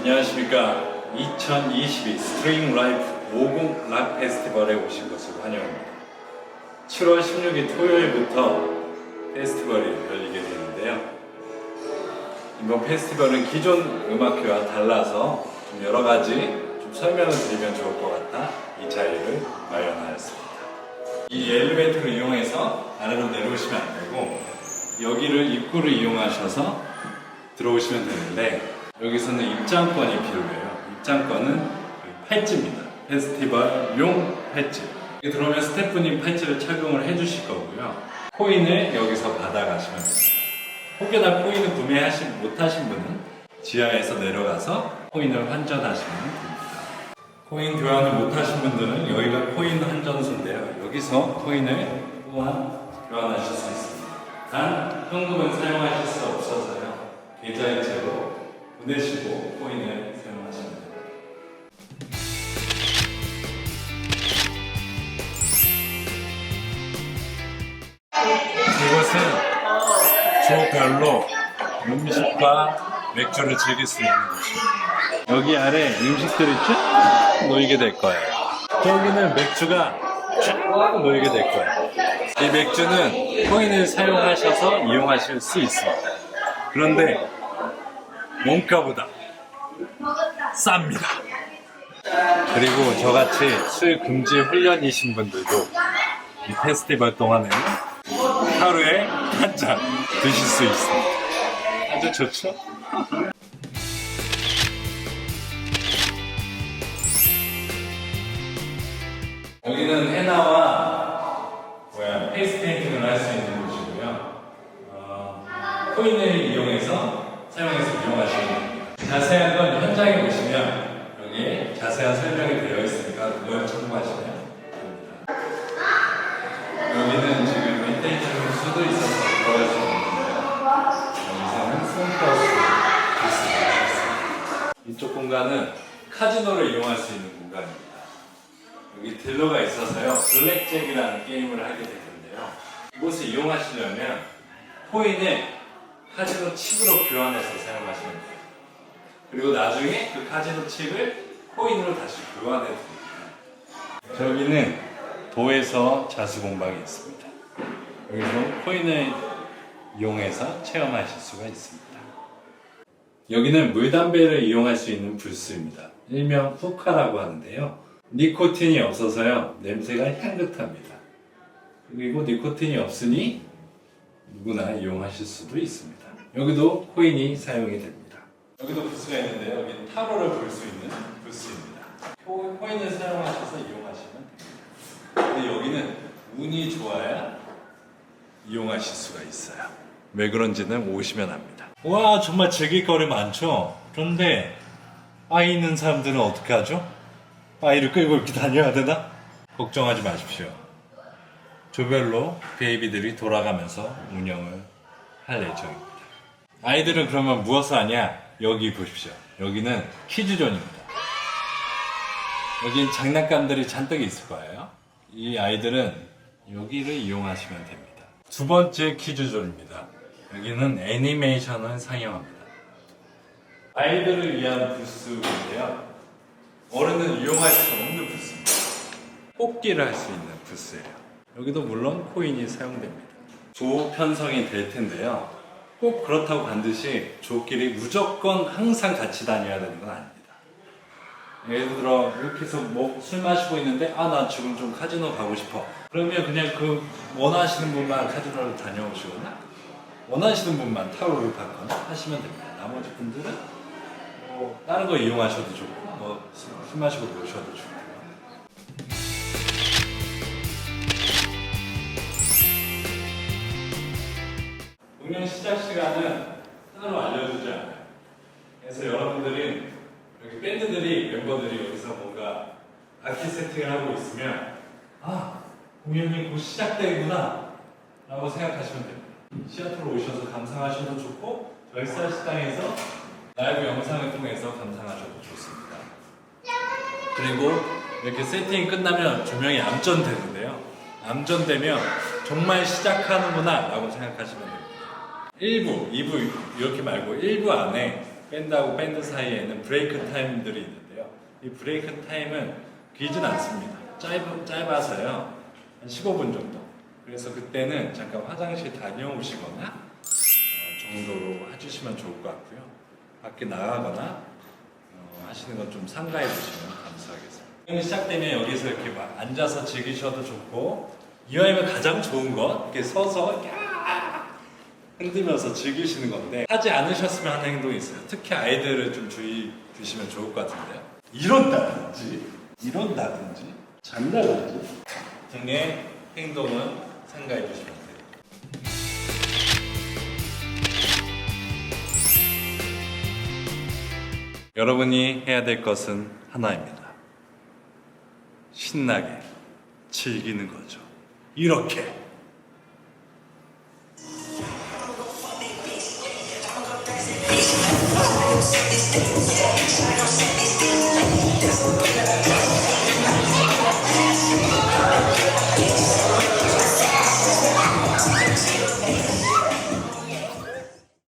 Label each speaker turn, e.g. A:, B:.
A: 안녕하십니까. 2022 스트링 라이프 50 락 페스티벌에 오신 것을 환영합니다. 7월 16일 토요일부터 페스티벌이 열리게 되는데요. 이번 페스티벌은 기존 음악회와 달라서 좀 여러 가지 좀 설명을 드리면 좋을 것 같아 이 자리를 마련하였습니다. 이 엘리베이터를 이용해서 아래로 내려오시면 안 되고 여기를 입구를 이용하셔서 들어오시면 되는데 여기서는 입장권이 필요해요. 입장권은 그 팔찌입니다. 페스티벌용 팔찌. 들어오면 스태프님 팔찌를 착용을 해주실 거고요. 코인을 여기서 받아가시면 됩니다. 혹여나 코인을 구매하시 못하신 분은 지하에서 내려가서 코인을 환전하시면 됩니다. 코인 교환을 못하신 분들은 여기가 코인 환전소인데요. 여기서 코인을 또한 교환하실 수 있습니다. 단 현금은 사용하실 수 없어서요. 계좌이체로 보 내시고 코인을 사용하시면 됩니다. 이곳은 조별로 음식과 맥주를 즐길 수 있는 곳입니다. 여기 아래 음식들이 쫙 놓이게 될 거예요. 저기는 맥주가 쫙 놓이게 될 거예요. 이 맥주는 코인을 사용하셔서 이용하실 수 있습니다. 그런데 원가보다 쌉니다. 그리고 저같이 술 금지 훈련이신 분들도 이 페스티벌 동안에는 하루에 한 잔 드실 수 있습니다. 아주 좋죠? 여기는 헤나와 자세한 건 현장에 보시면 여기에 자세한 설명이 되어 있으니까 그걸 참고하시면 됩니다. 여기는 지금 윈테이지로 수도 있어서 들어갈 수 있는데요. 여기서는 손 플러스 디스가 있습니다. 이쪽 공간은 카지노를 이용할 수 있는 공간입니다. 여기 딜러가 있어서요. 블랙잭이라는 게임을 하게 될 텐데요. 이곳을 이용하시려면 코인을 카지노 칩으로 교환해서 사용하시면 돼요. 그리고 나중에 그 카지노 칩을 코인으로 다시 교환해 드립니다. 저기는 도에서 자수 공방이 있습니다. 여기서 코인을 이용해서 체험하실 수가 있습니다. 여기는 물담배를 이용할 수 있는 부스입니다. 일명 후카라고 하는데요. 니코틴이 없어서요. 냄새가 향긋합니다. 그리고 니코틴이 없으니 누구나 이용하실 수도 있습니다. 여기도 코인이 사용이 됩니다. 여기도 부스가 있는데요. 여기 타로를 볼 수 있는 부스입니다. 코- 코인을 사용하셔서 이용하시면 됩니다. 근데 여기는 운이 좋아야 이용하실 수가 있어요. 왜 그런지는 오시면 압니다. 와 정말 즐길 거리 많죠. 그런데 아이 있는 사람들은 어떻게 하죠? 아이를 끌고 이렇게 다녀야 되나? 걱정하지 마십시오. 조별로 베이비들이 돌아가면서 운영을 할 예정입니다. 아이들은 그러면 무엇을 하냐? 여기 보십시오. 여기는 퀴즈존입니다. 여긴 장난감들이 잔뜩 있을 거예요. 이 아이들은 여기를 이용하시면 됩니다. 두 번째 퀴즈존입니다. 여기는 애니메이션을 상영합니다. 아이들을 위한 부스인데요. 어른은 이용할 수 없는 부스입니다. 뽑기를 할 수 있는 부스예요. 여기도 물론 코인이 사용됩니다. 조 편성이 될 텐데요. 꼭 그렇다고 반드시 조끼리 무조건 항상 같이 다녀야 되는 건 아닙니다. 예를 들어 이렇게 해서 뭐 술 마시고 있는데 아 나 지금 좀 카지노 가고 싶어. 그러면 그냥 그 원하시는 분만 카지노를 다녀오시거나 원하시는 분만 타로를 받거나 하시면 됩니다. 나머지 분들은 뭐 다른 거 이용하셔도 좋고 뭐술 술 마시고 노셔도 좋고 공연 시작 시간은 따로 알려주지 않아요. 그래서 여러분들이 여기 밴드들이 멤버들이 여기서 뭔가 악기 세팅을 하고 있으면 아 공연이 곧 시작되구나 라고 생각하시면 됩니다. 시아트로 오셔서 감상하셔도 좋고 열사 식당에서 라이브 영상을 통해서 감상하셔도 좋습니다. 그리고 이렇게 세팅이 끝나면 조명이 암전되는데요. 암전되면 정말 시작하는구나 라고 생각하시면 됩니다. 1부, 2부 이렇게 말고 1부 안에 밴드하고 밴드 사이에는 브레이크 타임들이 있는데요. 이 브레이크 타임은 길진 않습니다. 짧, 짧아서요. 한 15분 정도. 그래서 그때는 잠깐 화장실 다녀오시거나 어, 정도로 해주시면 좋을 것 같고요. 밖에 나가거나 어, 하시는 건좀 삼가해 주시면 감사하겠습니다. 여행이 시작되면 여기서 이렇게 막 앉아서 즐기셔도 좋고 이왕이면 가장 좋은 건 이렇게 서서 야 흔들면서 즐기시는 건데 하지 않으셨으면 하는 행동이 있어요. 특히 아이들을 좀 주의 두시면 좋을 것 같은데요. 이런다든지 이런다든지 잔다든지 등의 행동은 삼가해 주시면 돼요. 여러분이 해야 될 것은 하나입니다. 신나게 즐기는 거죠. 이렇게 States.